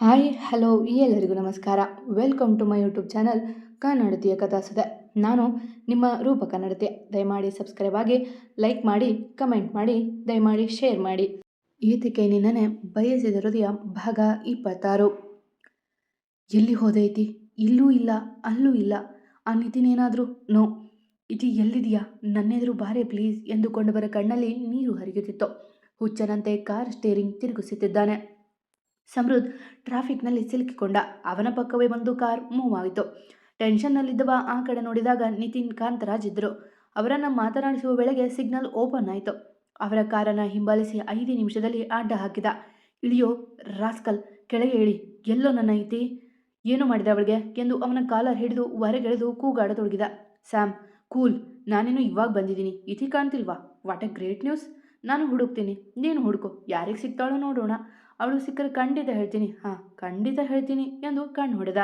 Hi, hello ಈ ಎಲ್ಲರಿಗೂ ನಮಸ್ಕಾರ. Welcome to my YouTube channel ಕನ್ನಡತಿಯ ಕಥಾಸುದೆ. ನಾನು ನಿಮ್ಮ ರೂಪ ಕನ್ನಡತೆ. ದಯಮಾಡಿ ಸಬ್ಸ್ಕ್ರೈಬ್ ಆಗಿ ಲೈಕ್ ಮಾಡಿ ಕಮೆಂಟ್ ಮಾಡಿ, ದಯಮಾಡಿ ಶೇರ್ ಮಾಡಿ. ಈತಿಕೆ ನಿನ್ನನೆ ಬಯಸಿದ ಹೃದಯ ಭಾಗ ಇಪ್ಪತ್ತಾರು. ಎಲ್ಲಿ ಹೋದೈತಿ? ಇಲ್ಲೂ ಇಲ್ಲ, ಅಲ್ಲೂ ಇಲ್ಲ. ಆ ನಿತಿನೇನಾದರೂ ನೋ. ಇತಿ ಎಲ್ಲಿದೆಯಾ? ನನ್ನೆದುರು ಬಾರೆ ಪ್ಲೀಸ್ ಎಂದುಕೊಂಡವರ ಕಣ್ಣಲ್ಲಿ ನೀರು ಹರಿಯುತ್ತಿತ್ತು. ಹುಚ್ಚನಂತೆ ಕಾರ್ ಸ್ಟೇರಿಂಗ್ ತಿರುಗಿಸುತ್ತಿದ್ದಾನೆ. ಸಮೃದ್ಧ್ ಟ್ರಾಫಿಕ್ನಲ್ಲಿ ಸಿಲುಕಿಕೊಂಡ. ಅವನ ಪಕ್ಕವೇ ಒಂದು ಕಾರ್ ಮೂವ್ ಆಯಿತು ಟೆನ್ಷನ್ನಲ್ಲಿದ್ದವ ಆ ಕಡೆ ನೋಡಿದಾಗ ನಿತಿನ್ ಕಾಂತರಾಜ್ ಇದ್ದರು ಅವರನ್ನು ಮಾತನಾಡಿಸುವ ವೇಳೆಗೆ ಸಿಗ್ನಲ್ ಓಪನ್ ಆಯಿತು. ಅವರ ಕಾರನ್ನು ಹಿಂಬಾಲಿಸಿ ಐದು ನಿಮಿಷದಲ್ಲಿ ಅಡ್ಡ ಹಾಕಿದ. ಇಳಿಯೋ, ರಾಸ್ಕಲ್, ಕೆಳಗೆ ಇಳಿ. ಎಲ್ಲೋ ನನ್ನ ಐತಿ ಏನು ಮಾಡಿದೆ ಅವಳಿಗೆ? ಎಂದು ಅವನ ಕಾಲರ್ ಹಿಡಿದು ಹೊರಗೆಳೆದು ಕೂಗಾಡತೊಡಗಿದ. Sam, cool. ನಾನೇನು ಇವಾಗ ಬಂದಿದ್ದೀನಿ. ಇತಿ ಕಾಣ್ತಿಲ್ವಾ? What a great news. ನಾನು ಹುಡುಕ್ತೀನಿ. ನೀನು ಹುಡುಕು. ಯಾರಿಗೆ ಸಿಗ್ತಾಳೋ ನೋಡೋಣ. ಅವಳು ಸಿಕ್ಕರೆ ಖಂಡಿತ ಹೇಳ್ತೀನಿ. ಹಾಂ, ಖಂಡಿತ ಹೇಳ್ತೀನಿ ಎಂದು ಕಣ್ಣು ಹೊಡೆದ.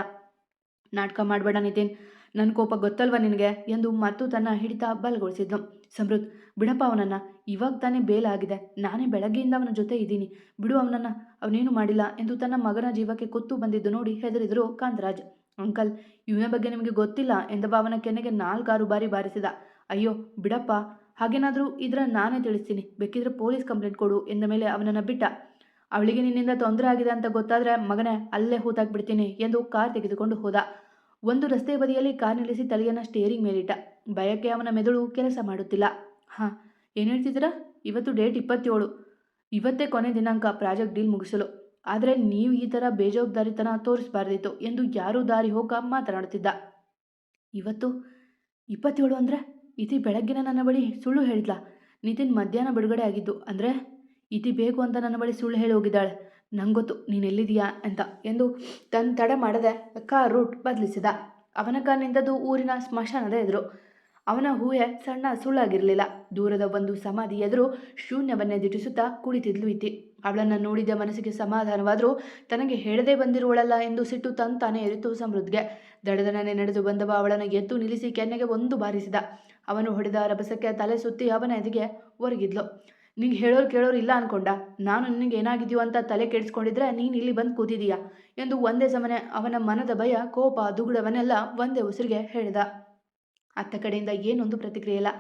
ನಾಟಕ ಮಾಡಬೇಡ ನಿತಿನ್. ನನ್ನ ಕೋಪ ಗೊತ್ತಲ್ವ ನಿನಗೆ? ಎಂದು ಮತ್ತು ತನ್ನ ಹಿಡಿತ ಬಲಗೊಳಿಸಿದ್ನು ಸಮೃದ್ಧ ಬಿಡಪ್ಪ ಅವನನ್ನು. ಇವಾಗ ತಾನೇ ಬೇಲಾಗಿದೆ ನಾನೇ ಬೆಳಗ್ಗೆಯಿಂದ ಅವನ ಜೊತೆ ಇದ್ದೀನಿ. ಬಿಡು ಅವನನ್ನು. ಅವನೇನು ಮಾಡಿಲ್ಲ ಎಂದು ತನ್ನ ಮಗನ ಜೀವಕ್ಕೆ ಕೊತ್ತು ಬಂದಿದ್ದು ನೋಡಿ ಹೆದರಿದರು ಕಾಂತರಾಜ್. ಅಂಕಲ್, ಇವನ ಬಗ್ಗೆ ನಿಮಗೆ ಗೊತ್ತಿಲ್ಲ ಎಂದ ಭಾವನ ಕೆನೆಗೆ ನಾಲ್ಕಾರು ಬಾರಿ ಬಾರಿಸಿದ. ಅಯ್ಯೋ, ಬಿಡಪ್ಪ. ಹಾಗೇನಾದರೂ ಇದರ ನಾನೇ ತಿಳಿಸ್ತೀನಿ. ಬೇಕಿದ್ರೆ ಪೊಲೀಸ್ ಕಂಪ್ಲೇಂಟ್ ಕೊಡು ಎಂದ ಮೇಲೆ ಅವನನ್ನು ಬಿಟ್ಟ. ಅವಳಿಗೆ ನಿನ್ನಿಂದ ತೊಂದರೆ ಆಗಿದೆ ಅಂತ ಗೊತ್ತಾದರೆ, ಮಗನೇ, ಅಲ್ಲೇ ಹೂತಾಕ್ಬಿಡ್ತೀನಿ ಎಂದು ಕಾರ್ ತೆಗೆದುಕೊಂಡು ಹೋದ. ಒಂದು ರಸ್ತೆ ಬದಿಯಲ್ಲಿ ಕಾರ್ ನಿಲ್ಲಿಸಿ ತಲೆಯನ್ನು ಸ್ಟೇರಿಂಗ್ ಮೇಲಿಟ್ಟ. ಭಯಕ್ಕೆ ಅವನ ಮೆದುಳು ಕೆಲಸ ಮಾಡುತ್ತಿಲ್ಲ. ಹಾಂ, ಏನು ಹೇಳ್ತಿದ್ದೀರಾ? ಇವತ್ತು ಡೇಟ್ ಇಪ್ಪತ್ತೇಳು. ಇವತ್ತೇ ಕೊನೆ ದಿನಾಂಕ, ಪ್ರಾಜೆಕ್ಟ್ ಡೀಲ್ ಮುಗಿಸಲು. ಆದರೆ ನೀವು ಈ ಥರ ಬೇಜವಾಬ್ದಾರಿತನ ತೋರಿಸಬಾರ್ದಿತ್ತು ಎಂದು ಯಾರೂ ದಾರಿ ಹೋಗ ಮಾತನಾಡುತ್ತಿದ್ದ. ಇವತ್ತು ಇಪ್ಪತ್ತೇಳು ಅಂದರೆ? ಇತಿ ಬೆಳಗ್ಗಿನ ನನ್ನ ಬಳಿ ಸುಳ್ಳು ಹೇಳಿದ್ಲ? ನಿತಿನ್ ಮಧ್ಯಾಹ್ನ ಬಿಡುಗಡೆ ಆಗಿದ್ದು, ಅಂದರೆ ಇತಿ ಬೇಕು ಅಂತ ನನ್ನ ಬಳಿ ಸುಳ್ಳು ಹೇಳಿ ಹೋಗಿದ್ದಾಳೆ. ನಂಗೊತ್ತು ಗೊತ್ತು ನೀನು ಎಲ್ಲಿದೆಯಾ ಅಂತ ಎಂದು ತನ್ನ ತಡ ಮಾಡದೆ ಕಾರ್ ರೂಟ್ ಬದಲಿಸಿದ. ಅವನ ಕಾರ್ ಊರಿನ ಸ್ಮಶಾನದ ಎದುರು. ಅವನ ಹೂವೆ ಸಣ್ಣ ಸುಳ್ಳಾಗಿರಲಿಲ್ಲ. ದೂರದ ಒಂದು ಸಮಾಧಿ ಎದುರು ಶೂನ್ಯವನ್ನೇ ದಿಟಿಸುತ್ತಾ ಕುಳಿತಿದ್ಲು ಇತಿ. ಅವಳನ್ನು ನೋಡಿದ ಮನಸ್ಸಿಗೆ ಸಮಾಧಾನವಾದರೂ ತನಗೆ ಹೇಳದೇ ಬಂದಿರುವಳಲ್ಲ ಎಂದು ಸಿಟ್ಟು ತಂತಾನೆ ಎರಿತು ಸಮೃದ್ಧಿಗೆ ದಡದನೇ ನಡೆದು ಬಂದವ ಅವಳನ್ನು ಎದ್ದು ನಿಲ್ಲಿಸಿ ಕೆನ್ನೆಗೆ ಒಂದು ಬಾರಿಸಿದ. ಅವನು ಹೊಡೆದ ರಭಸಕ್ಕೆ ತಲೆ ಸುತ್ತಿ ಅವನ ಎದೆಗೆ ಒರಗಿದ್ಲು. ನಿಂಗೆ ಹೇಳೋರು ಕೇಳೋರು ಇಲ್ಲ ಅನ್ಕೊಂಡ. ನಾನು ನಿನಗೆ ಏನಾಗಿದೆಯೋ ಅಂತ ತಲೆ ಕೆಡಿಸ್ಕೊಂಡಿದ್ರೆ ನೀನು ಇಲ್ಲಿ ಬಂದು ಕೂತಿದೀಯಾ ಎಂದು ಒಂದೇ ಸಮನೆ ಅವನ ಮನದ ಭಯ, ಕೋಪ, ದುಗುಡವನ್ನೆಲ್ಲ ಒಂದೇ ಉಸಿರಿಗೆ ಹೇಳಿದ. ಅತ್ತ ಕಡೆಯಿಂದ ಏನೊಂದು ಪ್ರತಿಕ್ರಿಯೆ ಇಲ್ಲ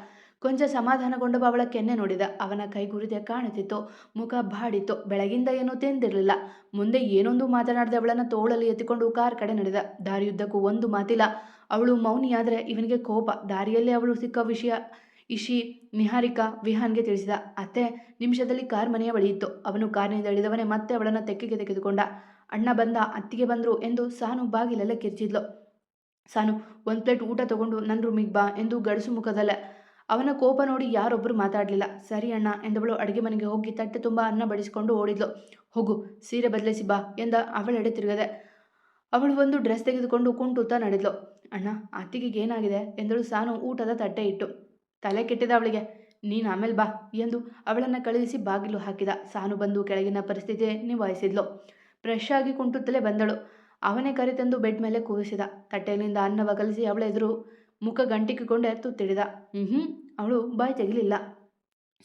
ಕೊಂಚ ಸಮಾಧಾನಗೊಂಡವ ಅವಳ ಕೆನ್ನೆ ನೋಡಿದ. ಅವನ ಕೈಗುರಿದೆ ಕಾಣುತ್ತಿತ್ತು. ಮುಖ ಬಾಡಿತ್ತು. ಬೆಳಗಿಂದ ಏನೂ ತಿಂದಿರಲಿಲ್ಲ. ಮುಂದೆ ಏನೊಂದು ಮಾತನಾಡದೆ ಅವಳನ್ನು ತೋಳಲ್ಲಿ ಎತ್ತಿಕೊಂಡು ಕಾರ್ ಕಡೆ ನಡೆದ. ದಾರಿಯುದ್ದಕ್ಕೂ ಒಂದು ಮಾತಿಲ್ಲ. ಅವಳು ಮೌನಿಯಾದರೆ ಇವನಿಗೆ ಕೋಪ. ದಾರಿಯಲ್ಲೇ ಅವಳು ಸಿಕ್ಕ ವಿಷಯ ಇಶಿ ನಿಹಾರಿಕಾ ವಿಹಾನ್ಗೆ ತಿಳಿಸಿದ, ಅತ್ತೆ, ನಿಮಿಷದಲ್ಲಿ ಕಾರ್ ಮನೆಯ ಬಳಿ ಇತ್ತು. ಅವನು ಕಾರ್ನಿಂದ ಇಳಿದವನೇ ಮತ್ತೆ ಅವಳನ್ನು ತೆಕ್ಕೆಗೆ ತೆಗೆದುಕೊಂಡ. ಅಣ್ಣ ಬಂದ, ಅತ್ತಿಗೆ ಬಂದರು ಎಂದು ಸಾನು ಬಾಗಿಲೆಲ್ಲ ಕಿರ್ಚಿದ್ಲು. ಸಾನು, ಒಂದು ಪ್ಲೇಟ್ ಊಟ ತಗೊಂಡು ನನ್ನ ರೂಮಿಗೆ ಬಾ ಎಂದು ಗಡಸು ಮುಖದಲ್ಲೇ. ಅವನ ಕೋಪ ನೋಡಿ ಯಾರೊಬ್ಬರು ಮಾತಾಡಲಿಲ್ಲ. ಸರಿ ಅಣ್ಣ ಎಂದವಳು ಅಡುಗೆ ಮನೆಗೆ ಹೋಗಿ ತಟ್ಟೆ ತುಂಬ ಅನ್ನ ಬಡಿಸಿಕೊಂಡು ಓಡಿದ್ಲು. ಹೋಗು, ಸೀರೆ ಬದಲಿಸಿ ಬಾ ಎಂದ ಅವಳೆಡೆ ತಿರುಗದೆ. ಅವಳು ಒಂದು ಡ್ರೆಸ್ ತೆಗೆದುಕೊಂಡು ಕುಂಟುತ್ತಾ ನಡೆದ್ಲು. ಅಣ್ಣ ಅತ್ತಿಗೆಗೆ ಏನಾಗಿದೆ ಎಂದಳು ಸಾನು ಊಟದ ತಟ್ಟೆ ಇಟ್ಟು ತಲೆ ಕೆಟ್ಟಿದ ಅವಳಿಗೆ, ನೀನು ಆಮೇಲೆ ಬಾ ಎಂದು ಅವಳನ್ನು ಕಳುಹಿಸಿ ಬಾಗಿಲು ಹಾಕಿದ. ಸಾನು ಬಂದು ಕೆಳಗಿನ ಪರಿಸ್ಥಿತಿ ನಿಭಾಯಿಸಿದ್ಲು. ಫ್ರೆಶ್ ಆಗಿ ಕುಂಟುತ್ತಲೇ ಬಂದಳು. ಅವನೇ ಕರೆತಂದು ಬೆಡ್ ಮೇಲೆ ಕೂರಿಸಿದ ತಟ್ಟೆಯಿಂದ ಅನ್ನ ಬಗಲಿಸಿ ಅವಳ ಎದುರು ಮುಖ ಗಂಟಿಕಿಕೊಂಡೆ ತುತ್ತಿಡಿದ. ಹ್ಞೂ ಅವಳು ಬಾಯಿ ತೆಗಿಲಿಲ್ಲ.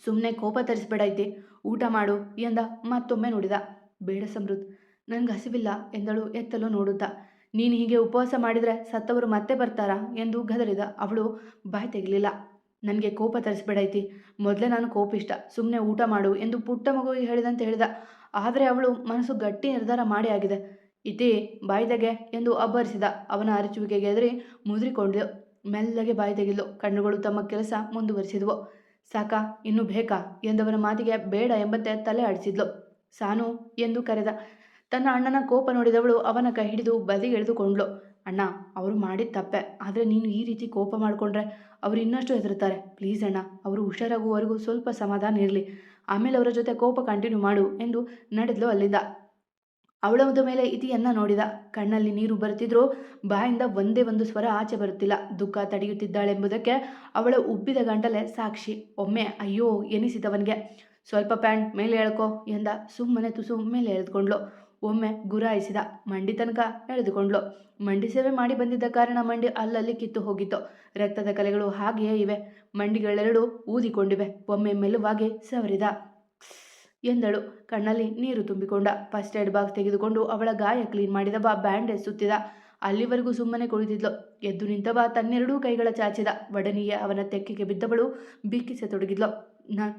ಸುಮ್ಮನೆ ಕೋಪ ತರಿಸ್ಬೇಡೈತಿ ಊಟ ಮಾಡು ಎಂದ ಮತ್ತೊಮ್ಮೆ ನೋಡಿದ. ಬೇಡ ಸಮೃದ್ಧ ನನಗೆ ಹಸಿವಿಲ್ಲ ಎಂದಳು ಎತ್ತಲು ನೋಡುತ್ತಾ. ನೀನು ಹೀಗೆ ಉಪವಾಸ ಮಾಡಿದರೆ ಸತ್ತವರು ಮತ್ತೆ ಬರ್ತಾರಾ ಎಂದು ಗದರಿದ. ಅವಳು ಬಾಯಿ ತೆಗಲಿಲ್ಲ. ನನಗೆ ಕೋಪ ತರಿಸ್ಬೇಡೈತಿ. ಮೊದಲೇ ನಾನು ಕೋಪ ಇಷ್ಟ ಸುಮ್ಮನೆ ಊಟ ಮಾಡು ಎಂದು ಪುಟ್ಟ ಮಗುವಿಗೆ ಹೇಳಿದಂತೆ ಹೇಳಿದ. ಆದರೆ ಅವಳು ಮನಸ್ಸು ಗಟ್ಟಿ ನಿರ್ಧಾರ ಮಾಡಿ ಆಗಿದೆ. ಇತಿ ಬಾಯ್ದಗೆ ಎಂದು ಅಬ್ಬರಿಸಿದ. ಅವನ ಅರಚುವಿಕೆಗೆ ಎದುರಿ ಮುದ್ರಿಕೊಂಡ್ಳು ಮೆಲ್ಲಗೆ ಬಾಯಿ ತೆಗಿಲು ಕಣ್ಣುಗಳು ತಮ್ಮ ಕೆಲಸ ಮುಂದುವರಿಸಿದವು. ಸಾಕಾ, ಇನ್ನು ಬೇಕಾ? ಎಂದವನ ಮಾತಿಗೆ ಬೇಡ ಎಂಬಂತೆ ತಲೆ ಆಡಿಸಿದ್ಲು. ಸಾನು ಎಂದು ಕರೆದ. ತನ್ನ ಅಣ್ಣನ ಕೋಪ ನೋಡಿದವಳು ಅವನ ಕೈ ಹಿಡಿದು ಬದಿಗೆ ಎಳೆದುಕೊಂಡ್ಳು. ಅಣ್ಣ, ಅವರು ಮಾಡಿದ ತಪ್ಪೆ. ಆದರೆ ನೀನು ಈ ರೀತಿ ಕೋಪ ಮಾಡಿಕೊಂಡ್ರೆ ಅವರು ಇನ್ನಷ್ಟು ಹೆದರ್ತಾರೆ. ಪ್ಲೀಸ್ ಅಣ್ಣ, ಅವರು ಹುಷಾರಾಗುವವರೆಗೂ ಸ್ವಲ್ಪ ಸಮಾಧಾನ ಇರಲಿ. ಆಮೇಲೆ ಅವರ ಜೊತೆ ಕೋಪ ಕಂಟಿನ್ಯೂ ಮಾಡು ಎಂದು ನಡೆದ್ಲು ಅಲ್ಲಿಂದ. ಅವಳದ ಮೇಲೆ ಇತಿಯನ್ನ ನೋಡಿದ. ಕಣ್ಣಲ್ಲಿ ನೀರು ಬರುತ್ತಿದ್ರೂ ಬಾಯಿಂದ ಒಂದೇ ಒಂದು ಸ್ವರ ಆಚೆ ಬರುತ್ತಿಲ್ಲ. ದುಃಖ ತಡೆಯುತ್ತಿದ್ದಾಳೆಂಬುದಕ್ಕೆ ಅವಳ ಉಬ್ಬಿದ ಗಂಟಲೆ ಸಾಕ್ಷಿ. ಒಮ್ಮೆ, ಅಯ್ಯೋ, ಎನಿಸಿದವನಿಗೆ. ಸ್ವಲ್ಪ ಪ್ಯಾಂಟ್ ಮೇಲೆ ಎಳ್ಕೊ, ಎಂದ ಸುಮ್ಮನೆ ತುಸು ಮೇಲೆ ಎಳೆದುಕೊಂಡ್ಲು ಒಮ್ಮೆ ಗುರಾಯಿಸಿದ ಮಂಡಿ ತನಕ ಎಳೆದುಕೊಂಡ್ಲು ಮಂಡಿ ಸೇವೆ ಮಾಡಿ ಬಂದಿದ್ದ ಕಾರಣ ಮಂಡಿ ಅಲ್ಲಲ್ಲಿ ಕಿತ್ತು ಹೋಗಿತ್ತು. ರಕ್ತದ ಕಲೆಗಳು ಹಾಗೆಯೇ ಇವೆ. ಮಂಡಿಗಳೆರಡು ಊದಿಕೊಂಡಿವೆ. ಒಮ್ಮೆ ಮೆಲುವಾಗಿ ಸವರಿದ. ಎಂದಳು. ಕಣ್ಣಲ್ಲಿ ನೀರು ತುಂಬಿಕೊಂಡ. ಫಸ್ಟ್ ಏಡ್ ಬಾಕ್ಸ್ ತೆಗೆದುಕೊಂಡು ಅವಳ ಗಾಯ ಕ್ಲೀನ್ ಮಾಡಿದ ಬಾ ಬ್ಯಾಂಡೇಜ್ ಸುತ್ತಿದ ಅಲ್ಲಿವರೆಗೂ ಸುಮ್ಮನೆ ಕುಳಿತಿದ್ಲು. ಎದ್ದು ನಿಂತವ ತನ್ನೆರಡೂ ಕೈಗಳ ಚಾಚಿದ. ಒಡನಿಗೆ ಅವನ ತೆಕ್ಕೆಗೆ ಬಿದ್ದವಳು ಬಿಕ್ಕಿಸತೊಡಗಿದ್ಲು. ನಾನು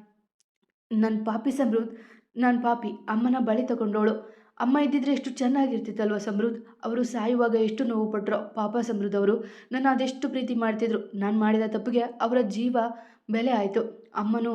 ನನ್ನ ಪಾಪಿ ಸಮೃದ್ಧ ನಾನು ಪಾಪಿ ಅಮ್ಮನ ಬಳಿ ತಗೊಂಡವಳು ಅಮ್ಮ ಇದ್ದಿದ್ರೆ ಎಷ್ಟು ಚೆನ್ನಾಗಿರ್ತಿತ್ತಲ್ವ ಸಮೃದ್ಧ ಅವರು ಸಾಯುವಾಗ ಎಷ್ಟು ನೋವು ಪಟ್ಟರು ಪಾಪ ಸಮೃದ್ಧ ಅವರು. ನನ್ನ ಅದೆಷ್ಟು ಪ್ರೀತಿ ಮಾಡ್ತಿದ್ರು. ನಾನು ಮಾಡಿದ ತಪ್ಪಿಗೆ ಅವರ ಜೀವ ಬೆಲೆ ಆಯಿತು. ಅಮ್ಮನು,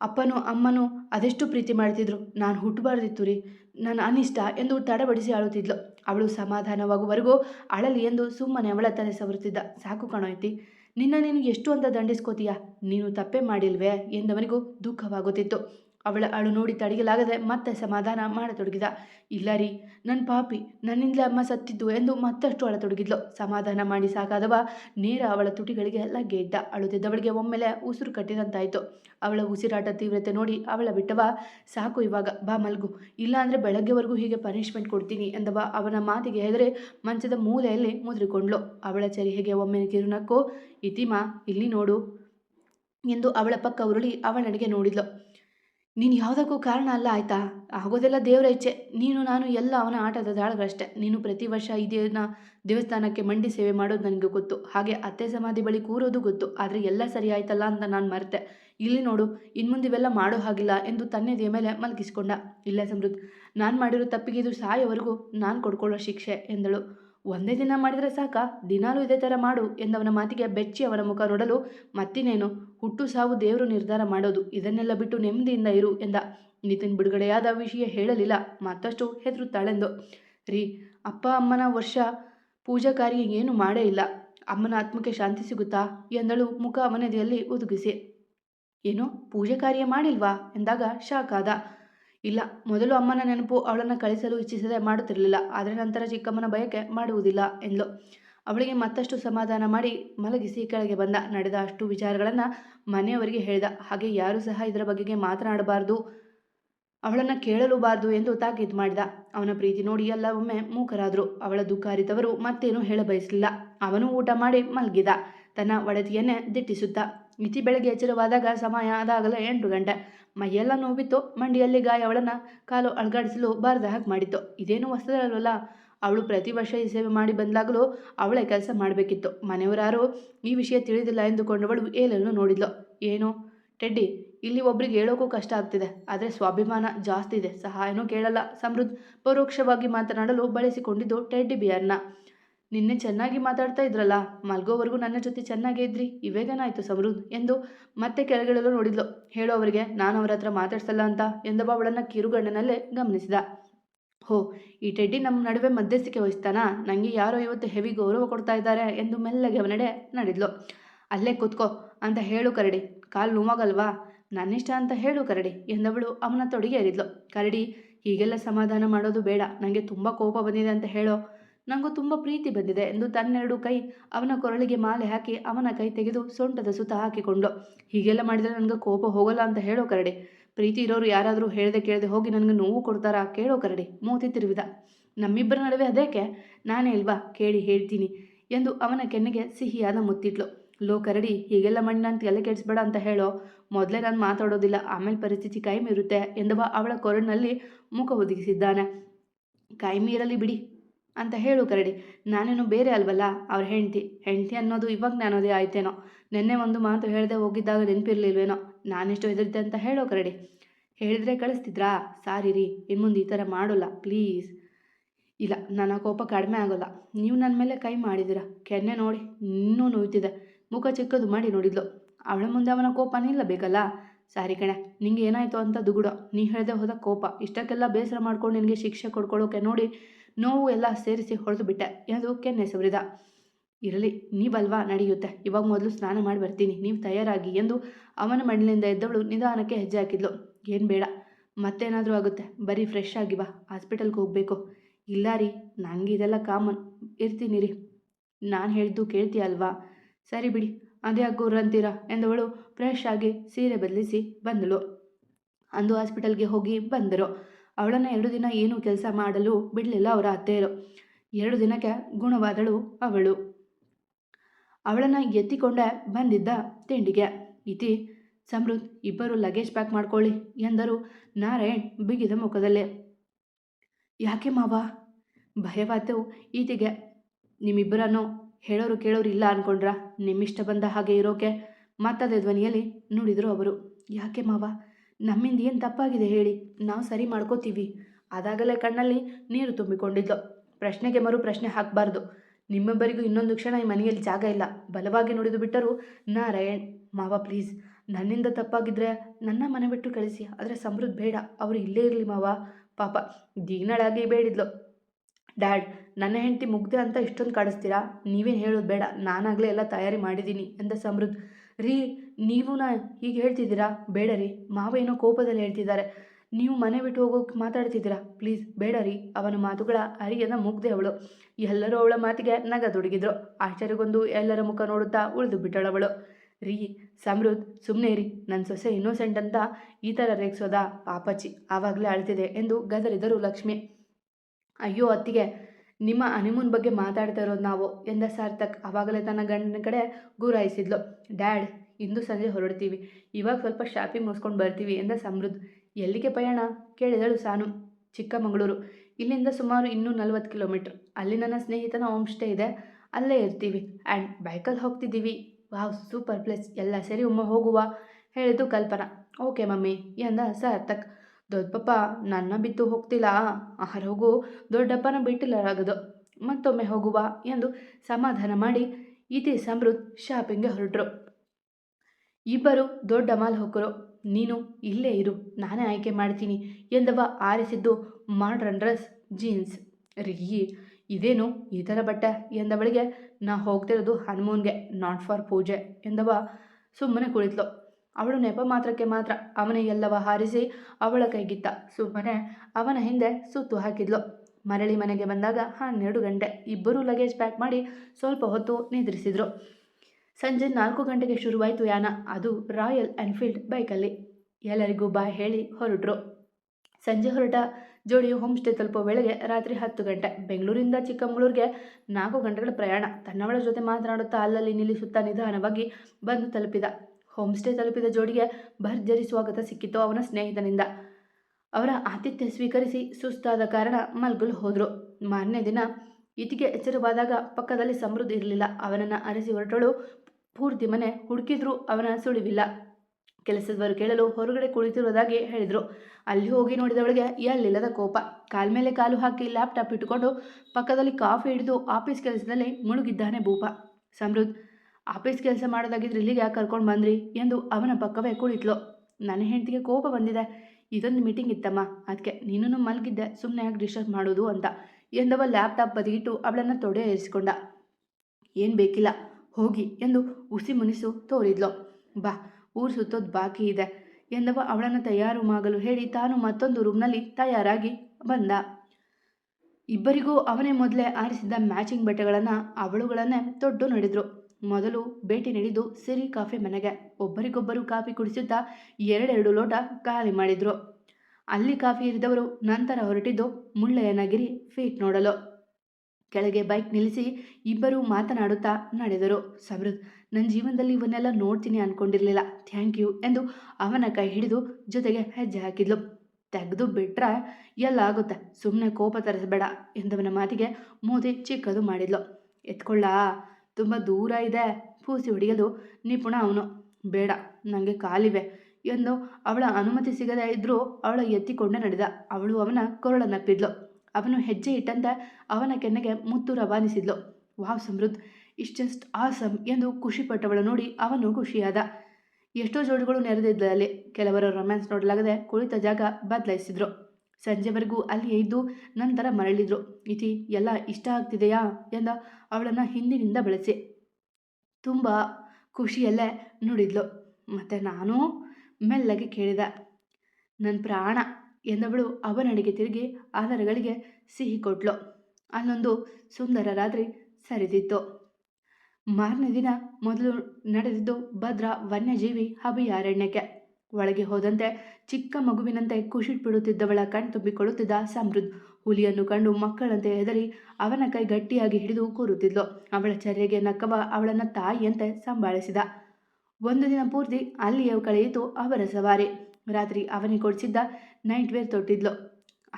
ಅಪ್ಪನು, ಅಮ್ಮನು ಅದೆಷ್ಟು ಪ್ರೀತಿ ಮಾಡ್ತಿದ್ರು. ನಾನು ಹುಟ್ಟಬಾರ್ದಿತ್ತು ರೀ. ನನ್ನ ಅನಿಷ್ಟ ಎಂದು ತಡಬಡಿಸಿ ಅಳುತ್ತಿದ್ಲು ಅವಳು ಸಮಾಧಾನವಾಗುವವರೆಗೂ ಅಳಲಿ ಎಂದು ಸುಮ್ಮನೆ ಅವಳ ತಲೆ ಸವರುತ್ತಿದ್ದ. ಸಾಕು ಕಾಣೋಯ್ತಿ, ನಿನ್ನ ನಿನಗೆ ಎಷ್ಟು ಅಂತ ದಂಡಿಸ್ಕೋತೀಯ? ನೀನು ತಪ್ಪೇ ಮಾಡಿಲ್ವೇ ಎಂದವನಿಗೂ ದುಃಖವಾಗುತ್ತಿತ್ತು. ಅವಳ ಅಳು ನೋಡಿ ತಡೆಯಲಾಗದೆ ಮತ್ತೆ ಸಮಾಧಾನ ಮಾಡತೊಡಗಿದ. ಇಲ್ಲ ರೀ ನನ್ನ ಪಾಪಿ ನನ್ನಿಂದಲೇ ಅಮ್ಮ ಸತ್ತಿದ್ದು ಎಂದು ಮತ್ತಷ್ಟು ಅಳತೊಡಗಿದ್ಲು. ಸಮಾಧಾನ ಮಾಡಿ ಸಾಕಾದವ ನೇರ ಅವಳ ತುಟಿಗಳಿಗೆ ಲಗ್ಗೆ ಇದ್ದ ಅಳುತ್ತಿದ್ದವಳಿಗೆ ಒಮ್ಮೆಲೆ ಉಸಿರು ಕಟ್ಟಿದಂತಾಯಿತು. ಅವಳ ಉಸಿರಾಟ ತೀವ್ರತೆ ನೋಡಿ ಅವಳ ಬಿಟ್ಟವ, ಸಾಕು ಇವಾಗ, ಬಾ ಮಲ್ಗು. ಇಲ್ಲಾಂದರೆ ಬೆಳಗ್ಗೆವರೆಗೂ ಹೀಗೆ ಪನಿಷ್ಮೆಂಟ್ ಕೊಡ್ತೀನಿ ಎಂದವ. ಅವನ ಮಾತಿಗೆ ಹೆದರೆ ಮಂಚದ ಮೂಲೆಯಲ್ಲಿ ಮುದ್ರಿಕೊಂಡ್ಲು ಅವಳ ಚರಿಹೆಗೆ ಒಮ್ಮೆ ಕಿರುನಕ್ಕೋ ಇತಿಮಾ ಇಲ್ಲಿ ನೋಡು ಎಂದು ಅವಳ ಪಕ್ಕ ಉರುಳಿ ಅವಳಡೆಗೆ ನೋಡಿದ್ಲು. ನೀನು ಯಾವುದಕ್ಕೂ ಕಾರಣ ಅಲ್ಲ ಆಯ್ತಾ? ಆಗೋದೆಲ್ಲ ದೇವರ ಇಚ್ಛೆ. ನೀನು, ನಾನು ಎಲ್ಲ ಅವನ ಆಟದ ದಾಳಗಳಷ್ಟೇ. ನೀನು ಪ್ರತಿ ವರ್ಷ ಇದೇನ ದೇವಸ್ಥಾನಕ್ಕೆ ಮಂಡಿ ಸೇವೆ ಮಾಡೋದು ನನಗೆ ಗೊತ್ತು. ಹಾಗೆ ಅತ್ತೆ ಸಮಾಧಿ ಬಳಿ ಕೂರೋದು ಗೊತ್ತು. ಆದರೆ ಎಲ್ಲ ಸರಿ ಆಯ್ತಲ್ಲ ಅಂತ ನಾನು ಮರೆತೆ. ಇಲ್ಲಿ ನೋಡು ಇನ್ಮುಂದೆ ಇವೆಲ್ಲ ಮಾಡೋ ಹಾಗಿಲ್ಲ ಎಂದು ತನ್ನೆದೆಯ ಮೇಲೆ ಮಲಗಿಸ್ಕೊಂಡ. ಇಲ್ಲ ಸಮೃದ್ಧ ನಾನು ಮಾಡಿರೋ ತಪ್ಪಿಗೆ ಇದು ಸಾಯೋವರೆಗೂ ನಾನು ಕೊಡ್ಕೊಳ್ಳೋ ಶಿಕ್ಷೆ ಎಂದಳು. ಒಂದೇ ದಿನ ಮಾಡಿದರೆ ಸಾಕ, ದಿನಾಲೂ ಇದೇ ಥರ ಮಾಡು ಎಂದವನ ಮಾತಿಗೆ ಬೆಚ್ಚಿ ಅವನ ಮುಖ ನೋಡಲು ಮತ್ತಿನೇನು ಹುಟ್ಟು ಸಾವು ದೇವರು ನಿರ್ಧಾರ ಮಾಡೋದು, ಇದನ್ನೆಲ್ಲ ಬಿಟ್ಟು ನೆಮ್ಮದಿಯಿಂದ ಇರು ಎಂದ. ನಿತಿನ್ ಬಿಡುಗಡೆಯಾದ ವಿಷಯ ಹೇಳಲಿಲ್ಲ, ಮತ್ತಷ್ಟು ಹೆದರುತ್ತಾಳೆಂದು. ರೀ, ಅಪ್ಪ ಅಮ್ಮನ ವರ್ಷ ಪೂಜಾ ಕಾರ್ಯ ಏನು ಮಾಡೇ ಇಲ್ಲ, ಅಮ್ಮನ ಆತ್ಮಕ್ಕೆ ಶಾಂತಿ ಸಿಗುತ್ತಾ ಎಂದಳು ಮುಖ ಅವನದಿಯಲ್ಲಿ ಒದಗಿಸಿ ಏನು ಪೂಜೆ ಕಾರ್ಯ ಮಾಡಿಲ್ವಾ ಎಂದಾಗ ಶಾಕ್ ಆದ. ಇಲ್ಲ, ಮೊದಲು ಅಮ್ಮನ ನೆನಪು ಅವಳನ್ನು ಕಳಿಸಲು ಇಚ್ಛಿಸದೆ ಮಾಡುತ್ತಿರಲಿಲ್ಲ. ಆದರೆ ನಂತರ ಚಿಕ್ಕಮ್ಮನ ಬಯಕೆ ಮಾಡುವುದಿಲ್ಲ ಎಂದು ಅವಳಿಗೆ ಮತ್ತಷ್ಟು ಸಮಾಧಾನ ಮಾಡಿ ಮಲಗಿಸಿ ಕೆಳಗೆ ಬಂದ. ನಡೆದ ಅಷ್ಟು ವಿಚಾರಗಳನ್ನು ಮನೆಯವರಿಗೆ ಹೇಳಿದ. ಹಾಗೆ ಯಾರೂ ಸಹ ಇದರ ಬಗೆಗೆ ಮಾತನಾಡಬಾರ್ದು. ಅವಳನ್ನು ಕೇಳಲೂಬಾರ್ದು ಎಂದು ತಾಕೀತು ಮಾಡಿದ. ಅವನ ಪ್ರೀತಿ ನೋಡಿ ಎಲ್ಲ ಒಮ್ಮೆ ಮೂಕರಾದರು. ಅವಳ ದುಃಖ ಅರಿತವರು ಮತ್ತೇನು ಹೇಳಬಯಸಲಿಲ್ಲ. ಅವನು ಊಟ ಮಾಡಿ ಮಲಗಿದ. ತನ್ನ ಒಡತಿಯನ್ನೇ ದಿಟ್ಟಿಸುತ್ತ. ಇತಿ ಬೆಳಗ್ಗೆ ಎಚ್ಚರವಾದಾಗ ಸಮಯ ಅದಾಗಲೇ ಎಂಟು ಗಂಟೆ. ಮೈಯೆಲ್ಲ ನೋವಿತ್ತು, ಮಂಡಿಯಲ್ಲಿ ಗಾಯ ಅವಳನ್ನು ಕಾಲು ಅಳಗಾಡಿಸಲು ಬಾರದ ಹಾಗೆ ಮಾಡಿತ್ತು. ಇದೇನು ಹೊಸದಲ್ವಲ್ಲ? ಅವಳು ಪ್ರತಿ ವರ್ಷ ಈ ಸೇವೆ ಮಾಡಿ ಬಂದಾಗಲೂ ಅವಳೇ ಕೆಲಸ ಮಾಡಬೇಕಿತ್ತು. ಮನೆಯವರಾರು ಈ ವಿಷಯ ತಿಳಿದಿಲ್ಲ ಎಂದುಕೊಂಡವಳು ಏಲನ್ನು ನೋಡಿದ್ಲು. ಏನು? ಟೆಡ್ಡಿ, ಇಲ್ಲಿ ಒಬ್ರಿಗೆ ಹೇಳೋಕ್ಕೂ ಕಷ್ಟ ಆಗ್ತಿದೆ. ಆದರೆ ಸ್ವಾಭಿಮಾನ ಜಾಸ್ತಿ ಇದೆ. ಸಹಾಯನೂ ಕೇಳಲ್ಲ. ಸಮೃದ್ಧ ಪರೋಕ್ಷವಾಗಿ ಮಾತನಾಡಲು ಬಳಸಿಕೊಂಡಿದ್ದು ಟೆಡ್ಡಿ ಬಿಯರ್ನ. ನಿನ್ನೆ ಚೆನ್ನಾಗಿ ಮಾತಾಡ್ತಾ ಇದ್ರಲ್ಲ, ಮಲ್ಗೋವರೆಗೂ ನನ್ನ ಜೊತೆ ಚೆನ್ನಾಗೇ ಇದ್ರಿ, ಇವೇಗೇನಾಯ್ತು ಸಮೃದ್ಧ ಎಂದು ಮತ್ತೆ ಕೆಳಗಿಳಲು ನೋಡಿದ್ಲು. ಹೇಳೋ ಅವರಿಗೆ, ನಾನು ಅವರ ಹತ್ರ ಮಾತಾಡ್ಸಲ್ಲ ಅಂತ ಎಂದವ ಅವಳನ್ನು ಕಿರುಗಣ್ಣನಲ್ಲೇ ಗಮನಿಸಿದ. ಹೋ, ಈ ಟೆಡ್ಡಿ ನಮ್ಮ ನಡುವೆ ಮಧ್ಯಸ್ಥಿಕೆ ವಹಿಸ್ತಾನಾ? ನನಗೆ ಯಾರೋ ಇವತ್ತು ಹೆವಿ ಗೌರವ ಕೊಡ್ತಾ ಇದ್ದಾರೆ ಎಂದು ಮೆಲ್ಲಗೆ ಅವನಡೆ ನಡೆದ್ಲು. ಅಲ್ಲೇ ಕೂತ್ಕೋ ಅಂತ ಹೇಳು ಕರಡಿ, ಕಾಲು ನೋವಾಗಲ್ವಾ ನನ್ನಿಷ್ಟ ಅಂತ ಹೇಳು ಕರಡಿ ಎಂದವಳು ಅವನ ತೊಡಿಗೆ ಏರಿದ್ಲು ಕರಡಿ, ಹೀಗೆಲ್ಲ ಸಮಾಧಾನ ಮಾಡೋದು ಬೇಡ ನನಗೆ ತುಂಬ ಕೋಪ ಬಂದಿದೆ ಅಂತ ಹೇಳೋ ನನಗೂ ತುಂಬ ಪ್ರೀತಿ ಬಂದಿದೆ ಎಂದು ತನ್ನೆರಡು ಕೈ ಅವನ ಕೊರಳಿಗೆ ಮಾಲೆ ಹಾಕಿ ಅವನ ಕೈ ತೆಗೆದು ಸೊಂಟದ ಸುತ್ತ ಹಾಕಿಕೊಂಡು, ಹೀಗೆಲ್ಲ ಮಾಡಿದರೆ ನನಗೆ ಕೋಪ ಹೋಗಲ್ಲ ಅಂತ ಹೇಳೋ ಕರಡಿ. ಪ್ರೀತಿ ಇರೋರು ಯಾರಾದರೂ ಹೇಳದೆ ಕೇಳದೆ ಹೋಗಿ ನನಗೆ ನೋವು ಕೊಡ್ತಾರಾ ಕೇಳೋ ಕರಡಿ, ಮೂತಿ ತಿರುವಿದ. ನಮ್ಮಿಬ್ಬರ ನಡುವೆ ಅದೇಕೆ? ನಾನೇ ಇಲ್ವಾ ಕೇಳಿ ಹೇಳ್ತೀನಿ, ಎಂದು ಅವನ ಕೆನ್ನೆಗೆ ಸಿಹಿಯಾದ ಮುತ್ತಿಟ್ಲು. ಲೋ ಕರಡಿ, ಹೀಗೆಲ್ಲ ಮಾಡಿ ನಾನು ತಲೆ ಕೆಡಿಸ್ಬೇಡ ಅಂತ ಹೇಳೋ? ಮೊದಲೇ ನಾನು ಮಾತಾಡೋದಿಲ್ಲ, ಆಮೇಲೆ ಪರಿಸ್ಥಿತಿ ಕೈ ಮೀರುತ್ತೆ ಎಂದವ ಅವಳ ಕೊರಳಿನಲ್ಲಿ ಮುಖ ಒದಗಿಸಿದ್ದಾನೆ ಕೈ ಮೀರಲಿ ಬಿಡಿ ಅಂತ ಹೇಳು ಕರಡಿ. ನಾನೇನು ಬೇರೆ ಅಲ್ವಲ್ಲ? ಅವ್ರ ಹೆಂಡತಿ. ಹೆಂಡತಿ ಅನ್ನೋದು ಇವಾಗ ನಾನೋದೇ ಆಯ್ತೇನೋ? ನಿನ್ನೆ ಒಂದು ಮಾತು ಹೇಳದೆ ಹೋಗಿದ್ದಾಗ ನೆನಪಿರ್ಲಿಲ್ವೇನೋ? ನಾನೆಷ್ಟು ಹೆದರಿದ್ದೆ ಅಂತ ಹೇಳೋ ಕರಡಿ. ಹೇಳಿದ್ರೆ ಕಳಿಸ್ತಿದ್ರಾ? ಸಾರಿ ರೀ ಇನ್ನು ಮುಂದೆ ಈ ಥರ ಮಾಡೋಲ್ಲ, ಪ್ಲೀಸ್. ಇಲ್ಲ, ನನ್ನ ಕೋಪ ಕಡಿಮೆ ಆಗೋಲ್ಲ. ನೀವು ನನ್ನ ಮೇಲೆ ಕೈ ಮಾಡಿದ್ದೀರ? ಕೆನ್ನೆ ನೋಡಿ, ಇನ್ನೂ ನೋಯ್ತಿದೆ. ಮುಖ ಚಿಕ್ಕದು ಮಾಡಿ ನೋಡಿದ್ಲು. ಅವಳ ಮುಂದೆ ಅವನ ಕೋಪ ನಿಲ್ಲಬೇಕಲ್ಲ ಸಾರಿ ಕಣೆ ನಿಂಗೆ ಏನಾಯಿತು ಅಂತ ದುಗುಡ. ನೀ ಹೇಳದೆ ಹೋದ ಕೋಪ. ಇಷ್ಟಕ್ಕೆಲ್ಲ ಬೇಸರ ಮಾಡ್ಕೊಂಡು ನಿನಗೆ ಶಿಕ್ಷೆ ಕೊಡ್ಕೊಳ್ಳೋಕೆ ನೋಡಿ ನೋವು ಎಲ್ಲ ಸೇರಿಸಿ ಹೊಡೆದು ಬಿಟ್ಟೆ. ಎಂದು ಕೆನ್ನೆ ಸುರಿದ ಇರಲಿ, ನೀವಲ್ವಾ? ನಡೆಯುತ್ತೆ. ಇವಾಗ ಮೊದಲು ಸ್ನಾನ ಮಾಡಿ ಬರ್ತೀನಿ. ನೀವು ತಯಾರಾಗಿ ಎಂದು ಅವನ ಮಣ್ಣಿನಿಂದ ಎದ್ದವಳು ನಿಧಾನಕ್ಕೆ ಹೆಜ್ಜೆ ಹಾಕಿದ್ಲು. ಏನು ಬೇಡ. ಮತ್ತೇನಾದರೂ ಆಗುತ್ತೆ. ಬರೀ ಫ್ರೆಶ್ ಆಗಿ ಬಾ. ಹಾಸ್ಪಿಟಲ್ಗೆ ಹೋಗಬೇಕು. ಇಲ್ಲ ರೀ ನನಗೆ ಇದೆಲ್ಲ ಕಾಮನ್ ಇರ್ತೀನಿ ರೀ ನಾನು ಹೇಳಿದ್ದು ಕೇಳ್ತೀಯ ಅಲ್ವಾ? ಸರಿ ಬಿಡಿ. ಅದೇ ಅಂತೀರಾ? ಎಂದವಳು ಫ್ರೆಶ್ ಆಗಿ ಸೀರೆ ಬದಲಿಸಿ ಬಂದಳು. ಅಂದು ಹಾಸ್ಪಿಟಲ್ಗೆ ಹೋಗಿ ಬಂದರು. ಅವಳನ್ನು ಎರಡು ದಿನ ಏನು ಕೆಲಸ ಮಾಡಲು ಬಿಡಲಿಲ್ಲ ಅವರ ಅತ್ತೆಯರು. ಎರಡು ದಿನಕ್ಕೆ ಗುಣವಾದಳು ಅವಳು. ಅವಳನ್ನು ಎತ್ತಿಕೊಂಡೆ ಬಂದಿದ್ದ ತಿಂಡಿಗೆ. ಇತಿ ಸಮೃದ್ಧ್ ಇಬ್ಬರು ಲಗೇಜ್ ಪ್ಯಾಕ್ ಮಾಡ್ಕೊಳ್ಳಿ ಎಂದರು ನಾರಾಯಣ್ ಬಿಗಿದ ಮುಖದಲ್ಲೇ. ಯಾಕೆ ಮಾವ? ಭಯವಾತು ಈತಿಗೆ. ನಿಮ್ಮಿಬ್ಬರನ್ನು ಹೇಳೋರು ಕೇಳೋರು ಇಲ್ಲ ಅನ್ಕೊಂಡ್ರ. ನಿಮ್ಮಿಷ್ಟ ಬಂದ ಹಾಗೆ ಇರೋಕೆ ಮತ್ತದೇ ಧ್ವನಿಯಲ್ಲಿ ನುಡಿದರು ಅವರು. ಯಾಕೆ ಮಾವ? ನಮ್ಮಿಂದ ಏನು ತಪ್ಪಾಗಿದೆ ಹೇಳಿ, ನಾವು ಸರಿ ಮಾಡ್ಕೋತೀವಿ. ಅದಾಗಲೇ ಕಣ್ಣಲ್ಲಿ ನೀರು ತುಂಬಿಕೊಂಡಿದ್ದು ಪ್ರಶ್ನೆಗೆ ಮರು ಪ್ರಶ್ನೆ ಹಾಕಬಾರ್ದು. ನಿಮ್ಮಿಬ್ಬರಿಗೂ ಇನ್ನೊಂದು ಕ್ಷಣ ಈ ಮನೆಯಲ್ಲಿ ಜಾಗ ಇಲ್ಲ. ಬಲವಾಗಿ ನುಡಿದು ಬಿಟ್ಟರು, ನಾರಾಯಣ್, ಮಾವ ಪ್ಲೀಸ್ ನನ್ನಿಂದ ತಪ್ಪಾಗಿದ್ರೆ ನನ್ನ ಮನೆ ಬಿಟ್ಟು ಕಳಿಸಿ, ಆದರೆ ಸಮೃದ್ಧ ಬೇಡ. ಅವರು ಇಲ್ಲೇ ಇರಲಿ ಮಾವ. ಪಾಪ ದೀನಳಾಗಿ ಬೇಡಿದ್ಲು. ಡ್ಯಾಡ್, ನನ್ನ ಹೆಂಡತಿ ಮುಗ್ದೆ ಅಂತ ಇಷ್ಟೊಂದು ಕಾಡಿಸ್ತೀರಾ? ನೀವೇನು ಹೇಳೋದು ಬೇಡ. ನಾನಾಗಲೇ ಎಲ್ಲ ತಯಾರಿ ಮಾಡಿದ್ದೀನಿ ಎಂದ ಸಮೃದ್ಧ. ರೀ ನೀವು ನಾ ಹೀಗೆ ಹೇಳ್ತಿದ್ದೀರಾ? ಬೇಡ ರೀ ಮಾವ ಏನೋ ಕೋಪದಲ್ಲಿ ಹೇಳ್ತಿದ್ದಾರೆ. ನೀವು ಮನೆ ಬಿಟ್ಟು ಹೋಗೋಕೆ ಮಾತಾಡ್ತಿದ್ದೀರಾ? ಪ್ಲೀಸ್ ಬೇಡ ರೀ ಅವನ ಮಾತುಗಳ ಅರಿಯದ ಮುಗ್ದೆ ಅವಳು. ಎಲ್ಲರೂ ಅವಳ ಮಾತಿಗೆ ನಗ ತೊಡಗಿದ್ರು ಆಶ್ಚರ್ಯಗೊಂದು ಎಲ್ಲರ ಮುಖ ನೋಡುತ್ತಾ ಉಳಿದು ಬಿಟ್ಟಳವಳು ರೀ, ಸಮೃದ್ ಸುಮ್ಮನೆ ರೀ ನನ್ನ ಸೊಸೆ ಇನ್ನೋಸೆಂಟ್ ಅಂತ ಈ ಥರ ರೇಗಿಸೋದ? ಪಾಪಚ್ಚಿ. ಆವಾಗಲೇ ಅಳ್ತಿದೆ ಎಂದು ಗದರಿದರು ಲಕ್ಷ್ಮಿ. ಅಯ್ಯೋ, ಅತ್ತಿಗೆ, ನಿಮ್ಮ ಅನಿಮೂನ್ ಬಗ್ಗೆ ಮಾತಾಡ್ತಾ ಇರೋದು ನಾವು ಎಂದ ಸಾರ್ಥಕ್. ಆವಾಗಲೇ ತನ್ನ ಗಂಡನ ಕಡೆ ಗುರಾಯಿಸಿದ್ಲು. ಡ್ಯಾಡ್ ಇಂದು ಸಂಜೆ ಹೊರಡ್ತೀವಿ. ಇವಾಗ ಸ್ವಲ್ಪ ಶಾಪಿಂಗ್ ಮುಗಿಸ್ಕೊಂಡು ಬರ್ತೀವಿ ಎಂದ ಸಮೃದ್ಧ ಎಲ್ಲಿಗೆ ಪಯಣ? ಕೇಳಿದಳು ಸಾನು. ಚಿಕ್ಕಮಗಳೂರು. ಇಲ್ಲಿಂದ ಸುಮಾರು ಇನ್ನೂ ನಲ್ವತ್ತು ಕಿಲೋಮೀಟ್ರ್. ಅಲ್ಲಿ ನನ್ನ ಸ್ನೇಹಿತನ ಹೋಮ್ ಸ್ಟೇ ಇದೆ. ಅಲ್ಲೇ ಇರ್ತೀವಿ. ಆ್ಯಂಡ್ ಬೈಕಲ್ಲಿ ಹೋಗ್ತಿದ್ದೀವಿ. Wow, super place. ಎಲ್ಲ ಸೇರಿ ಒಮ್ಮೆ ಹೋಗುವ ಹೇಳಿದ್ದು ಕಲ್ಪನಾ. ಓಕೆ ಮಮ್ಮಿ, ಎಂದ ಸಾರ್ಥಕ್ ದೊಡ್ಡಪ್ಪ ನನ್ನ ಬಿತ್ತು ಹೋಗ್ತಿಲ್ಲ. ಹೋಗು. ದೊಡ್ಡಪ್ಪನ ಬಿಟ್ಟಿಲ್ಲರಾಗದು ಮತ್ತೊಮ್ಮೆ ಹೋಗುವ ಎಂದು ಸಮಾಧಾನ ಮಾಡಿ ಇತಿ ಸಮೃದ್ಧ ಶಾಪಿಂಗ್ಗೆ ಹೊರಟರು. ಇಬ್ಬರು ದೊಡ್ಡ ಮಾಲ್ ನೀನು ಇಲ್ಲೇ ಇರು, ನಾನೇ ಆಯ್ಕೆ ಮಾಡ್ತೀನಿ ಎಂದವ ಆರಿಸಿದ್ದು ಮಾಡ್ರನ್ ಡ್ರೆಸ್ ಜೀನ್ಸ್. ರೀ ಇದೇನು ಈ ಥರ ಬಟ್ಟೆ? ಎಂದವಳಿಗೆ, ನಾ ಹೋಗ್ತಿರೋದು ಹನುಮೂನ್ಗೆ ನಾಟ್ ಫಾರ್ ಪೂಜೆ, ಎಂದವ ಸುಮ್ಮನೆ ಕುಳಿತ್ಲು. ಅವಳು ನೆಪ ಮಾತ್ರಕ್ಕೆ ಮಾತ್ರ ಅವನ ಎಲ್ಲವ ಹಾರಿಸಿ ಅವಳ ಕೈಗಿತ್ತ. ಸುಮ್ಮನೆ ಅವನ ಹಿಂದೆ ಸುತ್ತು ಹಾಕಿದ್ಲು. ಮರಳಿ ಮನೆಗೆ ಬಂದಾಗ ಹನ್ನೆರಡು ಗಂಟೆ, ಇಬ್ಬರೂ ಲಗೇಜ್ ಪ್ಯಾಕ್ ಮಾಡಿ ಸ್ವಲ್ಪ ಹೊತ್ತು ನಿದ್ರಿಸಿದ್ರು. ಸಂಜೆ ನಾಲ್ಕು ಗಂಟೆಗೆ ಶುರುವಾಯಿತು ಯಾನ? ಅದು ರಾಯಲ್ ಎನ್ಫೀಲ್ಡ್ ಬೈಕಲ್ಲಿ. ಎಲ್ಲರಿಗೂ ಬಾಯ್ ಹೇಳಿ ಹೊರಟರು. ಸಂಜೆ ಹೊರಟ ಜೋಡಿಯು ಹೋಮ್ ಸ್ಟೇ ತಲುಪೋ ವೇಳೆಗೆ ರಾತ್ರಿ ಹತ್ತು ಗಂಟೆ. ಬೆಂಗಳೂರಿಂದ ಚಿಕ್ಕಮಗಳೂರಿಗೆ ನಾಲ್ಕು ಗಂಟೆಗಳ ಪ್ರಯಾಣ. ತನ್ನವಳ ಜೊತೆ ಮಾತನಾಡುತ್ತಾ ಅಲ್ಲಲ್ಲಿ ನಿಲ್ಲಿಸುತ್ತಾ ನಿಧಾನವಾಗಿ ಬಂದು ತಲುಪಿದ. ಹೋಮ್ ಸ್ಟೇ ತಲುಪಿದ ಜೋಡಿಗೆ ಭರ್ಜರಿ ಸ್ವಾಗತ ಸಿಕ್ಕಿತು ಅವನ ಸ್ನೇಹಿತನಿಂದ. ಅವರ ಆತಿಥ್ಯ ಸ್ವೀಕರಿಸಿ ಸುಸ್ತಾದ ಕಾರಣ ಮಲ್ಗಲು ಹೋದರು. ಮಾರನೇ ದಿನ ಇತಿಗೆ ಎಚ್ಚರವಾದಾಗ ಪಕ್ಕದಲ್ಲಿ ಸಮೃದ್ಧಿ ಇರಲಿಲ್ಲ. ಅವನನ್ನು ಅರಸಿ ಹೊರಟಳು. ಪೂರ್ತಿ ಮನೆ ಹುಡುಕಿದ್ರೂ ಅವನ ಸುಳಿವಿಲ್ಲ. ಕೆಲಸದವರು ಕೇಳಲು ಹೊರಗಡೆ ಕುಳಿತಿರುವುದಾಗಿ ಹೇಳಿದರು. ಅಲ್ಲಿ ಹೋಗಿ ನೋಡಿದವಳಿಗೆ ಎಲ್ಲಿಲ್ಲದ ಕೋಪ. ಕಾಲ ಮೇಲೆ ಕಾಲು ಹಾಕಿ ಲ್ಯಾಪ್ಟಾಪ್ ಇಟ್ಟುಕೊಂಡು ಪಕ್ಕದಲ್ಲಿ ಕಾಫಿ ಹಿಡಿದು ಆಫೀಸ್ ಕೆಲಸದಲ್ಲಿ ಮುಳುಗಿದ್ದಾನೆ ಭೂಪ. ಸಮೃದ್ಧ ಆಫೀಸ್ ಕೆಲಸ ಮಾಡೋದಾಗಿದ್ರೆ ಇಲ್ಲಿಗೆ ಯಾಕೆ ಕರ್ಕೊಂಡು ಬಂದ್ರಿ ಎಂದು ಅವನ ಪಕ್ಕವೇ ಕುಳಿತ್ಲು. ನನ್ನ ಹೆಂಡತಿಗೆ ಕೋಪ ಬಂದಿದೆ. ಇದೊಂದು ಮೀಟಿಂಗ್ ಇತ್ತಮ್ಮ. ಅದಕ್ಕೆ ನೀನು ಮಲಗಿದ್ದೆ. ಸುಮ್ಮನೆ ಯಾಕೆ ಡಿಸ್ಟರ್ಬ್ ಮಾಡೋದು ಅಂತ ಎಂದವ ಲ್ಯಾಪ್ಟಾಪ್ ಬದಿಗಿಟ್ಟು ಅವಳನ್ನು ತೊಡೆ ಏರಿಸಿಕೊಂಡ ಏನು ಬೇಕಿಲ್ಲ. ಹೋಗಿ ಎಂದು ಉಸಿ ಮುನಿಸು ತೋರಿದ್ಲು. ಬಾ, ಊರು ಸುತ್ತೋದು ಬಾಕಿ ಇದೆ ಎಂದವ ಅವಳನ್ನು ತಯಾರು ಮಾಡಲು ಹೇಳಿ ತಾನು ಮತ್ತೊಂದು ರೂಮ್ನಲ್ಲಿ ತಯಾರಾಗಿ ಬಂದ. ಇಬ್ಬರಿಗೂ ಅವನೇ ಮೊದಲೇ ಆರಿಸಿದ್ದ ಮ್ಯಾಚಿಂಗ್ ಬಟ್ಟೆಗಳನ್ನು ಅವಳುಗಳನ್ನೇ ತೊಟ್ಟು ನಡೆದ್ರು. ಮೊದಲು ಭೇಟಿ ನೀಡಿದ್ದು ಸಿರಿ ಕಾಫಿ ಮನೆಗೆ. ಒಬ್ಬರಿಗೊಬ್ಬರು ಕಾಫಿ ಕುಡಿಸುತ್ತಾ ಎರಡೆರಡು ಲೋಟ ಖಾಲಿ ಮಾಡಿದ್ರು. ಅಲ್ಲಿ ಕಾಫಿ ಇರಿದವರು ನಂತರ ಹೊರಟಿದ್ದು ಮುಳ್ಳಯ್ಯನಗಿರಿ ಫೀಟ್ ನೋಡಲು. ಕೆಳಗೆ ಬೈಕ್ ನಿಲ್ಲಿಸಿ ಇಬ್ಬರು ಮಾತನಾಡುತ್ತಾ ನಡೆದರು. ಸಮೃದ್ಧ ನನ್ನ ಜೀವನದಲ್ಲಿ ಇವನ್ನೆಲ್ಲ ನೋಡ್ತೀನಿ ಅಂದ್ಕೊಂಡಿರಲಿಲ್ಲ ಥ್ಯಾಂಕ್ ಯು ಎಂದು ಅವನ ಕೈ ಹಿಡಿದು ಜೊತೆಗೆ ಹೆಜ್ಜೆ ಹಾಕಿದ್ಲು. ತೆಗೆದು ಬಿಟ್ರೆ ಎಲ್ಲ ಆಗುತ್ತೆ. ಸುಮ್ಮನೆ ಕೋಪ ತರಿಸಬೇಡ ಎಂದವನ ಮಾತಿಗೆ ಮೋದಿ ಚಿಕ್ಕದು ಮಾಡಿದ್ಲು. ಎತ್ಕೊಳ್ಳ, ತುಂಬ ದೂರ ಇದೆ. ಪೂಸಿ ಹೊಡೆಯಲು ನಿಪುಣ ಅವನು. ಬೇಡ ನನಗೆ ಕಾಲಿವೆ ಎಂದು ಅವಳ ಅನುಮತಿ ಸಿಗದೇ ಇದ್ದರೂ ಅವಳ ಎತ್ತಿಕೊಂಡೇ ನಡೆದ. ಅವಳು ಅವನ ಕೊರಳನ್ನಪ್ಪಿದ್ಲು. ಅವನು ಹೆಜ್ಜೆ ಇಟ್ಟಂತ ಅವನ ಕೆನ್ನೆಗೆ ಮುತ್ತು ರವಾನಿಸಿದ್ಲು. ವಾವ್ ಸಮೃದ್ಧ ಇಷ್ಟೆಸ್ಟ್ ಆಸಮ್ ಎಂದು ಖುಷಿಪಟ್ಟವಳು ನೋಡಿ ಅವನು ಖುಷಿಯಾದ. ಎಷ್ಟೋ ಜೋಡಿಗಳು ನೆರೆದಿದ್ದಲ್ಲಿ ಕೆಲವರ ರೊಮ್ಯಾನ್ಸ್ ನೋಡಲಾಗದೆ ಕುಳಿತ ಜಾಗ ಬದಲಾಯಿಸಿದ್ರು. ಸಂಜೆವರೆಗೂ ಅಲ್ಲಿಯೇ ಇದ್ದು ನಂತರ ಮರಳಿದ್ರು. ಇತಿ, ಎಲ್ಲ ಇಷ್ಟ ಆಗ್ತಿದೆಯಾ? ಎಂದ ಅವಳನ್ನು ಹಿಂದಿನಿಂದ ಬಳಸಿ. ತುಂಬ ಖುಷಿಯಲ್ಲೇ ನುಡಿದ್ಲು. ಮತ್ತು ನಾನು ಮೆಲ್ಲಗೆ ಕೇಳಿದ. ನನ್ನ ಪ್ರಾಣ ಎಂದವಳು ಅವನಡೆಗೆ ತಿರುಗಿ ಆಧಾರಗಳಿಗೆ ಸಿಹಿ ಕೊಟ್ಲು. ಅಲ್ಲೊಂದು ಸುಂದರ ರಾತ್ರಿ ಸರಿದಿತ್ತು. ಮಾರನೇ ದಿನ ಮೊದಲು ನಡೆದಿದ್ದು ಭದ್ರ ವನ್ಯಜೀವಿ ಅಭಯಾರಣ್ಯಕ್ಕೆ. ಒಳಗೆ ಹೋದಂತೆ ಚಿಕ್ಕ ಮಗುವಿನಂತೆ ಖುಷಿ ಬಿಡುತ್ತಿದ್ದವಳ ಕಣ್ ತುಂಬಿಕೊಳ್ಳುತ್ತಿದ್ದ ಸಮೃದ್ಧ ಹುಲಿಯನ್ನು ಕಂಡು ಮಕ್ಕಳಂತೆ ಹೆದರಿ ಅವನ ಕೈ ಗಟ್ಟಿಯಾಗಿ ಹಿಡಿದು ಕೂರುತ್ತಿದ್ಲು. ಅವಳ ಚರ್ಯೆಗೆ ನಕ್ಕವ ಅವಳನ್ನು ತಾಯಿಯಂತೆ ಸಂಭಾಳಿಸಿದ. ಒಂದು ದಿನ ಪೂರ್ತಿ ಅಲ್ಲಿಯೇ ಕಳೆಯಿತು ಅವರ ಸವಾರಿ. ರಾತ್ರಿ ಅವನಿಗೆ ಕೊಡಿಸಿದ್ದ ನೈಟ್ ವೇರ್ ತೊಟ್ಟಿದ್ಲು.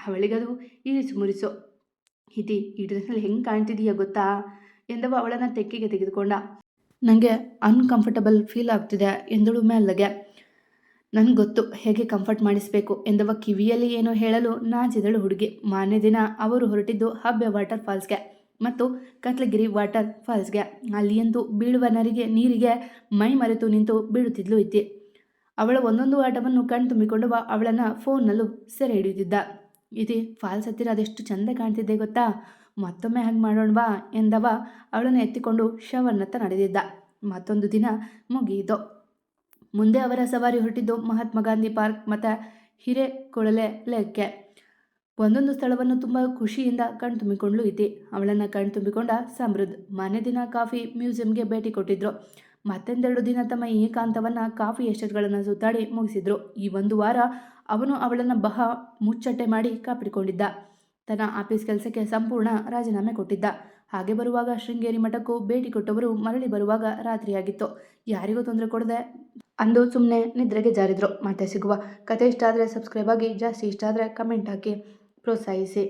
ಅವಳಿಗದು ಇರಿಸು ಮುರಿಸು. ಇತಿ ಈ ಡ್ರೆಸ್ನಲ್ಲಿ ಹೆಂಗೆ ಕಾಣ್ತಿದೀಯ ಗೊತ್ತಾ? ಎಂದವ ಅವಳನ್ನು ತೆಕ್ಕಿಗೆ ತೆಗೆದುಕೊಂಡ. ನನಗೆ ಅನ್ಕಂಫರ್ಟಬಲ್ ಫೀಲ್ ಆಗ್ತಿದೆ ಎಂದಳು ಮೆಲ್ಲಗೆ ನನಗೆ ಗೊತ್ತು ಹೇಗೆ ಕಂಫರ್ಟ್ ಮಾಡಿಸಬೇಕು ಎಂದವ ಕಿವಿಯಲ್ಲಿ ಏನೋ ಹೇಳಲು ನಾಚಿದಳು ಹುಡುಗಿ. ಮಾನ್ಯ ದಿನ ಅವರು ಹೊರಟಿದ್ದು ಹಬ್ಬೆ ವಾಟರ್ ಫಾಲ್ಸ್ಗೆ ಮತ್ತು ಕತ್ಲಗಿರಿ ವಾಟರ್ ಫಾಲ್ಸ್ಗೆ ಅಲ್ಲಿಯಂತೂ ಬೀಳುವ ನರಿಗೆ ನೀರಿಗೆ ಮೈ ಮರೆತು ನಿಂತು ಬೀಳುತ್ತಿದ್ಲು ಇತ್ತಿ ಅವಳ ಒಂದೊಂದು ಆಟವನ್ನು ಕಣ್ತುಂಬಿಕೊಂಡು ಅವಳನ್ನು ಫೋನ್ನಲ್ಲೂ ಸೆರೆ ಹಿಡಿಯುತ್ತಿದ್ದ. ಇತಿ ಫಾಲ್ಸ್ ಹತ್ತಿರ ಅದೆಷ್ಟು ಚಂದ ಕಾಣ್ತಿದ್ದೆ ಗೊತ್ತಾ? ಮತ್ತೊಮ್ಮೆ ಹಾಗೆ ಮಾಡೋಣವಾ ಎಂದವ ಅವಳನ್ನು ಎತ್ತಿಕೊಂಡು ಶವರ್ನತ್ತ ನಡೆದಿದ್ದ. ಮತ್ತೊಂದು ದಿನ ಮುಗಿಯಿತು. ಮುಂದೆ ಅವರ ಸವಾರಿ ಹೊರಟಿದ್ದು ಮಹಾತ್ಮ ಗಾಂಧಿ ಪಾರ್ಕ್ ಮತ್ತು ಹಿರೇಕೊಳಲೆ ಲೆಕ್ಕೆ ಒಂದೊಂದು ಸ್ಥಳವನ್ನು ತುಂಬ ಖುಷಿಯಿಂದ ಕಣ್ತುಂಬಿಕೊಂಡ್ಲು ಇತಿ ಅವಳನ್ನು ಕಣ್ತುಂಬಿಕೊಂಡ ಸಮೃದ್ಧ ಮನೆ ದಿನ ಕಾಫಿ ಮ್ಯೂಸಿಯಂಗೆ ಭೇಟಿ ಕೊಟ್ಟಿದ್ರು. ಮತ್ತೊಂದೆರಡು ದಿನ ತಮ್ಮ ಏಕಾಂತವನ್ನು ಕಾಫಿ ಎಸ್ಟೇಟ್ಗಳನ್ನು ಸುತ್ತಾಡಿ ಮುಗಿಸಿದ್ರು. ಈ ಒಂದು ವಾರ ಅವನು ಅವಳನ್ನು ಬಹ ಮುಚ್ಚಟ್ಟೆ ಮಾಡಿ ಕಾಪಿಡಿಕೊಂಡಿದ್ದ. ತನ್ನ ಆಫೀಸ್ ಕೆಲಸಕ್ಕೆ ಸಂಪೂರ್ಣ ರಾಜೀನಾಮೆ ಕೊಟ್ಟಿದ್ದ. ಹಾಗೆ ಬರುವಾಗ ಶೃಂಗೇರಿ ಮಠಕ್ಕೂ ಭೇಟಿ ಕೊಟ್ಟವರು ಮರಳಿ ಬರುವಾಗ ರಾತ್ರಿಯಾಗಿತ್ತು. ಯಾರಿಗೂ ತೊಂದರೆ ಕೊಡದೆ ಅಂದು ಸುಮ್ಮನೆ ನಿದ್ರೆಗೆ ಜಾರಿದ್ರು. ಮತ್ತೆ ಸಿಗುವ ಕತೆ ಇಷ್ಟ ಆದರೆ ಸಬ್ಸ್ಕ್ರೈಬ್ ಆಗಿ, ಜಾಸ್ತಿ ಇಷ್ಟ ಆದರೆ ಕಮೆಂಟ್ ಹಾಕಿ ಪ್ರೋತ್ಸಾಹಿಸಿ.